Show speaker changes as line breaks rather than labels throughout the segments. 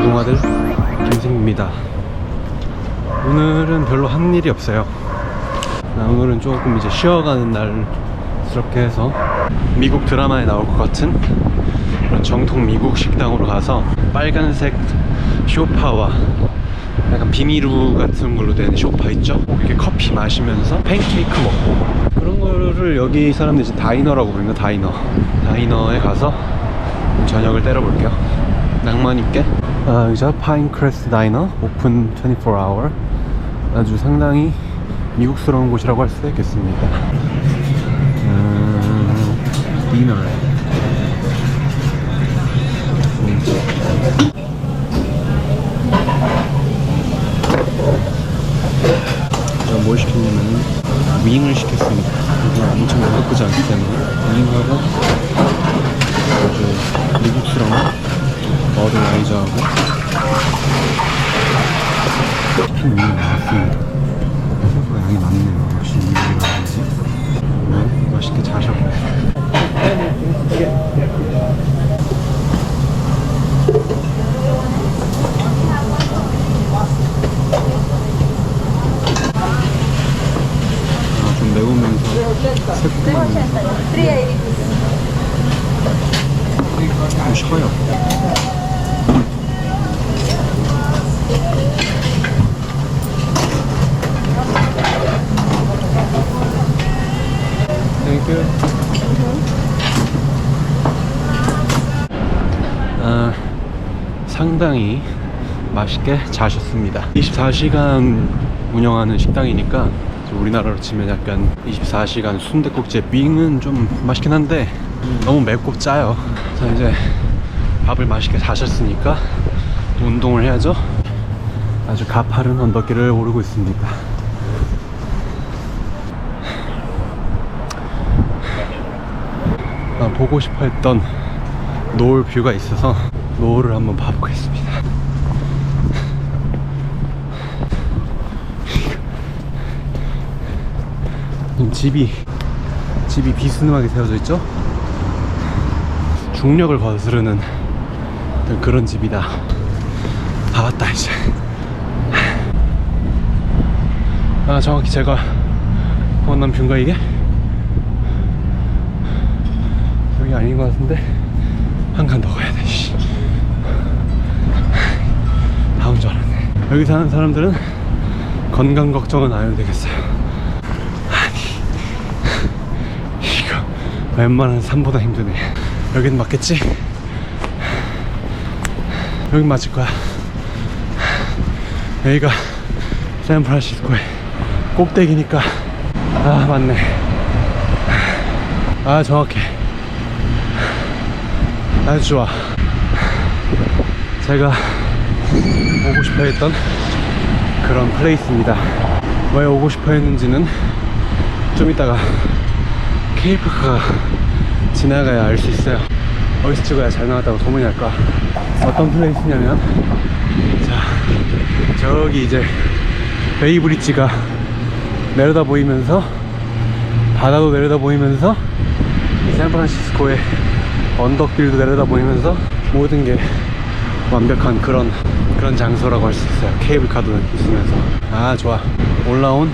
자동화들 김승입니다. 오늘은 별로 한 일이 없어요. 오늘은 조금 이제 쉬어가는 날스럽게 해서 미국 드라마에 나올 것 같은 그런 정통 미국 식당으로 가서 빨간색 쇼파와 약간 비닐우 같은 걸로 된 쇼파 있죠? 이렇게 커피 마시면서 팬케이크 먹고. 그런 거를 여기 사람들이 다이너라고 부릅니다 다이너. 다이너에 가서 저녁을 때려볼게요. 낭만 있게? 아 여기죠. 파인크레스트 다이너 오픈 24hour 아주 상당히 미국스러운 곳이라고 할 수 있겠습니다. 음, 디너 제가 뭘 시켰냐면 윙을 시켰습니다. 이거 엄청 가볍지 않기 매우면서 새콤하면서 좀 쉬어요. 아, 상당히 맛있게 자셨습니다. 24시간 운영하는 식당이니까 좀 우리나라로 치면 약간 24시간 순댓국제 윙은 좀 맛있긴 한데 너무 맵고 짜요. 자 이제 밥을 맛있게 자셨으니까 또 운동을 해야죠. 아주 가파른 언덕길을 오르고 있습니다. 아, 보고 싶어 했던 노을 뷰가 있어서 노을을 한번 봐보겠습니다. 집이 집이 비스듬하게 세워져 있죠? 중력을 거스르는 그런 집이다. 다 왔다 이제. 아 정확히 제가 원하는 뷰인가 이게? 여기 아닌 것 같은데 한 칸 더 가야 돼. 씨. 다온 줄 알았네. 여기 사는 사람들은 건강 걱정은 안 해도 되겠어요. 아니 이거 웬만한 산보다 힘드네. 여긴 맞겠지? 여긴 맞을 거야. 여기가 샌프란시스코의 꼭대기니까 아 맞네. 아 정확해. 아주 좋아. 제가 오고 싶어 했던 그런 플레이스입니다. 왜 오고 싶어 했는지는 좀 이따가 케이프카가 지나가야 알 수 있어요. 어디서 찍어야 잘 나왔다고 소문이 날까? 어떤 플레이스냐면, 자, 저기 이제 베이브리지가 내려다 보이면서, 바다도 내려다 보이면서, 이 샌프란시스코의 언덕길도 내려다 보이면서 모든 게 완벽한 그런 그런 장소라고 할 수 있어요. 케이블카도 있으면서 아 좋아 올라온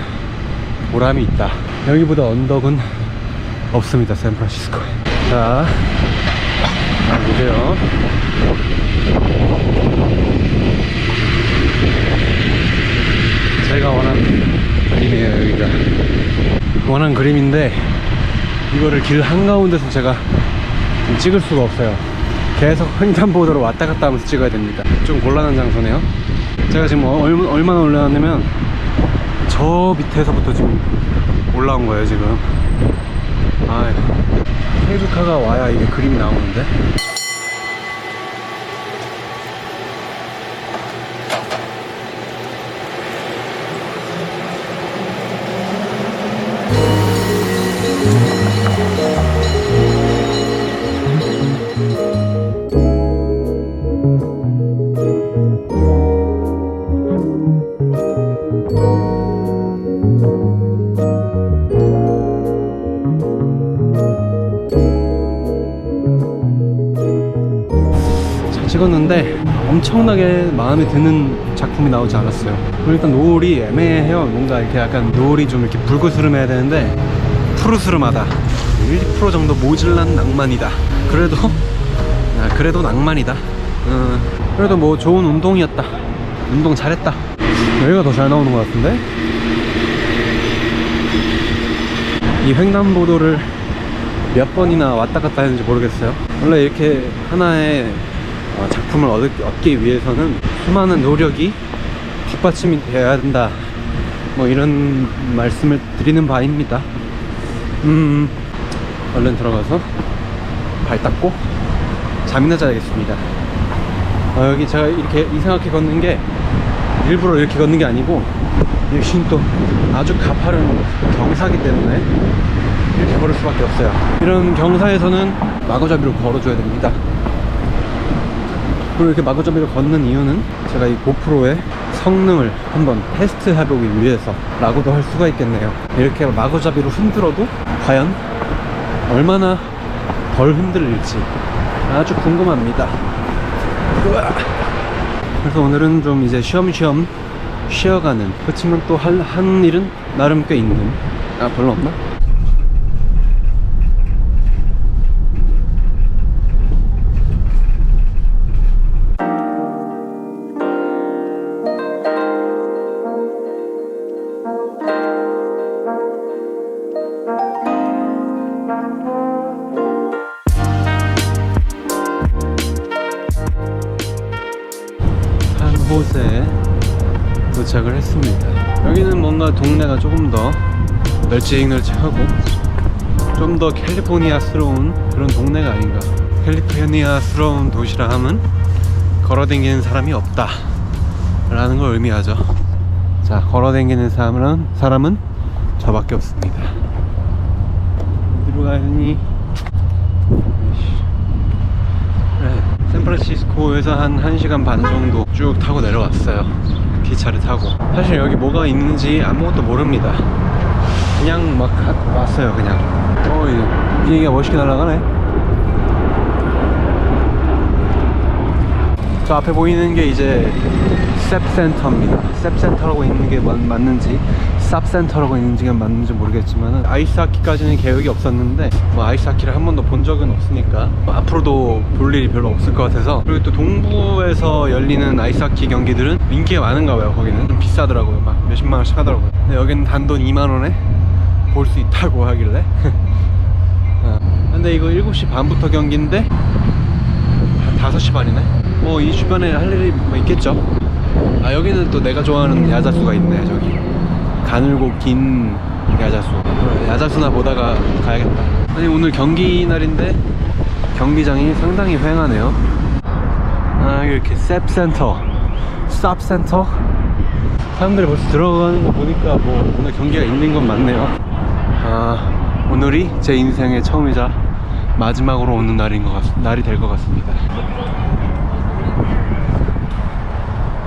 보람이 있다. 여기보다 언덕은 없습니다. 샌프란시스코에. 자 보세요. 제가 원하는 그림이에요 여기가 원하는 그림인데 이거를 길 한가운데서 제가 찍을 수가 없어요. 계속 횡단보도로 왔다 갔다 하면서 찍어야 됩니다. 좀 곤란한 장소네요. 제가 지금 어- 얼마, 얼마나 올라왔냐면 저 밑에서부터 지금 올라온 거예요, 지금. 아, 케이블카가 와야 이게 그림이 나오는데. 찍었는데 엄청나게 마음에 드는 작품이 나오지 않았어요. 일단 노을이 애매해요. 뭔가 이렇게 약간 노을이 좀 이렇게 붉으스름해야 되는데 푸르스름하다. 1% 정도 모질란 낭만이다. 그래도 아, 그래도 낭만이다. 음, 그래도 뭐 좋은 운동이었다. 운동 잘했다. 여기가 더 잘 나오는 것 같은데? 이 횡단보도를 몇 번이나 왔다 갔다 했는지 모르겠어요. 원래 이렇게 하나의 어, 작품을 얻, 얻기 위해서는 수많은 노력이 뒷받침이 돼야 된다. 뭐 이런 말씀을 드리는 바입니다. 음, 얼른 들어가서 발 닦고 잠이나 자야겠습니다. 어, 여기 제가 이렇게 이상하게 걷는 게 일부러 이렇게 걷는 게 아니고 여긴 또 아주 가파른 경사기 때문에 이렇게 걸을 수밖에 없어요. 이런 경사에서는 마구잡이로 걸어줘야 됩니다. 그리고 이렇게 마구잡이로 걷는 이유는 제가 이 고프로의 성능을 한번 테스트 해보기 위해서 라고도 할 수가 있겠네요. 이렇게 마구잡이로 흔들어도 과연 얼마나 덜 흔들릴지 아주 궁금합니다. 그래서 오늘은 좀 이제 쉬엄쉬엄 쉬어가는 그렇지만 또할한 일은 나름 꽤 있는 아 별로 없나? 했습니다. 여기는 뭔가 동네가 조금 더 널찍널찍하고 좀 더 캘리포니아스러운 그런 동네가 아닌가. 캘리포니아스러운 도시라 함은 걸어다니는 사람이 없다. 라는 걸 의미하죠. 자, 걸어다니는 사람은, 사람은 저밖에 없습니다. 어디로 가야니? 네, 샌프란시스코에서 한 1시간 반 정도 쭉 타고 내려왔어요. 기차를 타고. 사실 여기 뭐가 있는지 아무것도 모릅니다. 그냥 막 가- 왔어요, 그냥. 어, 이 비행기가 멋있게 날아가네. 저 앞에 보이는 게 이제 셉센터입니다. 셉센터라고 있는 게 맞, 맞는지 쌉센터라고 있는지가 맞는지 모르겠지만 아이스하키까지는 계획이 없었는데 뭐 아이스하키를 한 번도 본 적은 없으니까 뭐 앞으로도 볼 일이 별로 없을 것 같아서 그리고 또 동부에서 열리는 아이스하키 경기들은 인기가 많은가 봐요 거기는 좀 비싸더라고요 막 몇십만 원씩 하더라고요 근데 여기는 단돈 2만 원에 볼 수 있다고 하길래 어. 근데 이거 7시 반부터 경기인데 5시 반이네? 뭐 이 주변에 할 일이 뭐 있겠죠? 아 여기는 또 내가 좋아하는 야자수가 있네 저기. 가늘고 긴 야자수. 야자수나 보다가 가야겠다. 아니 오늘 경기 날인데 경기장이 상당히 휑하네요. 아 이렇게 셉센터 쌉센터? 사람들이 벌써 들어가는 거 보니까 뭐 오늘 경기가 있는 건 맞네요. 아 오늘이 제 인생의 처음이자 마지막으로 오는 날인 것 같, 날이 될 것 같습니다.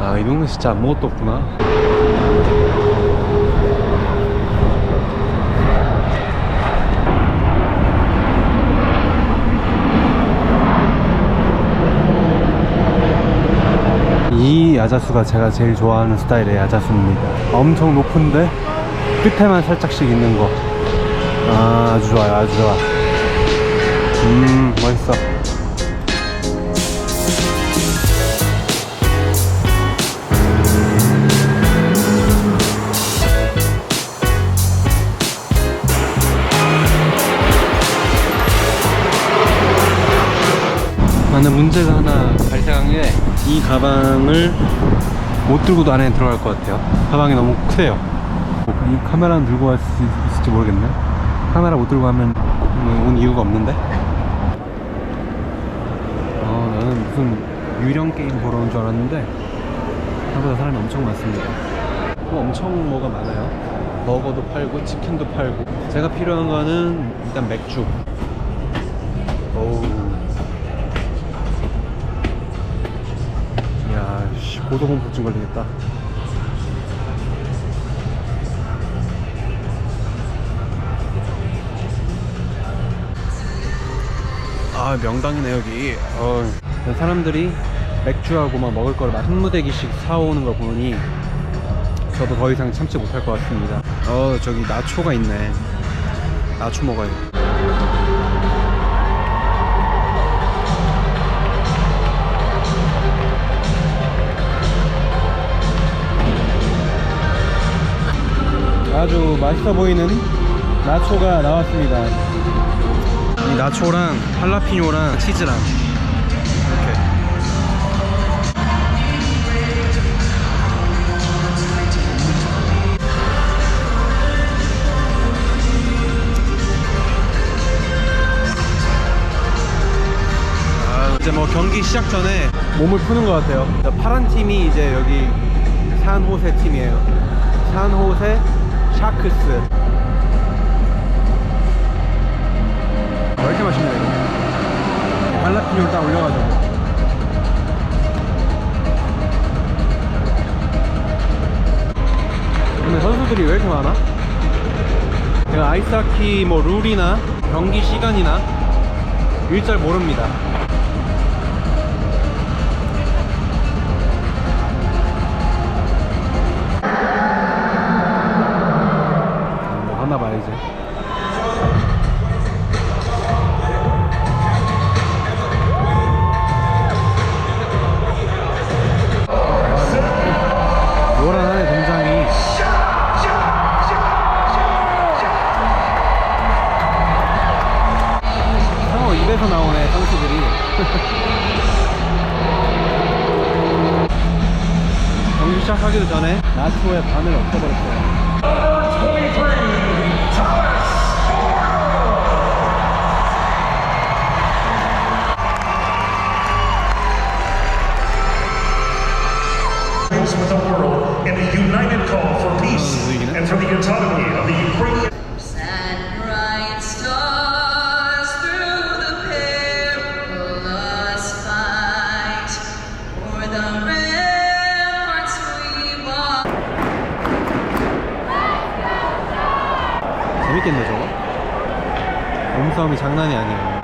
아, 이 동네 진짜 아무것도 없구나. 이 야자수가 제가 제일 좋아하는 스타일의 야자수입니다. 엄청 높은데 끝에만 살짝씩 있는 거. 아, 아주 좋아요, 아주 좋아. 음, 멋있어. 나는 문제가 하나 발생한 게 이 가방을 못 들고도 안에 들어갈 것 같아요. 가방이 너무 크세요. 이 카메라는 들고 갈 수 있을지 모르겠네. 카메라 못 들고 가면 뭐온 이유가 없는데. 어, 나는 무슨 유령 게임 보러 온 줄 알았는데 생각보다 사람이 엄청 많습니다. 뭐 엄청 뭐가 많아요. 버거도 팔고 치킨도 팔고. 제가 필요한 거는 일단 맥주. 어우. 고소공포증 걸리겠다. 아 명당이네 여기 어, 사람들이 맥주하고 막 먹을 걸막한 무대기씩 사오는 걸 보니 저도 더 이상 참지 못할 것 같습니다. 어 저기 나초가 있네. 나초 먹어요. 아주 맛있어 보이는 나초가 나왔습니다. 이 나초랑 할라피뇨랑 치즈랑 이렇게 아, 이제 뭐 경기 시작 전에 몸을 푸는 것 같아요. 자, 파란 팀이 이제 여기 산호세 팀이에요. 산호세 샤크스. 왜 이렇게 맛있냐 이거? 할라피뇨를 딱 올려가지고. 근데 선수들이 왜 이렇게 많아? 제가 아이스하키 뭐 룰이나 경기 시간이나 일절 모릅니다. 뭐 하나 봐야지. 요란하네 동장이. 상어 입에서 나오네 선수들이. 경기 시작하기도 전에 나초의 반을 엎어버렸어요. 재밌겠네 저거? 몸싸움이 장난이 아니에요.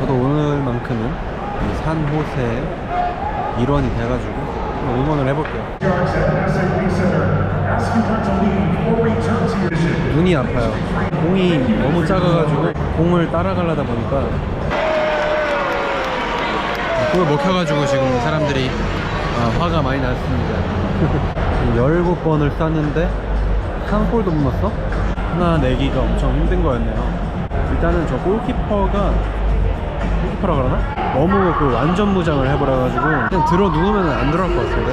저도 오늘만큼은 이 산호세의 일원이 돼가지고 응원을 해볼게요. 눈이 아파요. 공이 너무 작아가지고 공을 따라가려다 보니까 그걸 먹혀가지고 지금 사람들이 아, 화가 많이 났습니다. 17번을 쐈는데 한 골도 못 넣었어? 하나 내기가 엄청 힘든 거였네요 일단은 저 골키퍼가 골키퍼라 그러나? 너무 그 완전 무장을 해버려가지고 그냥 들어 누우면 안 들어갈 것 같은데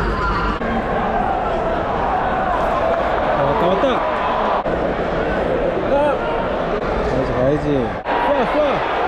아, 왔다 왔다 아! 가야지 가야지 쏴 쏴!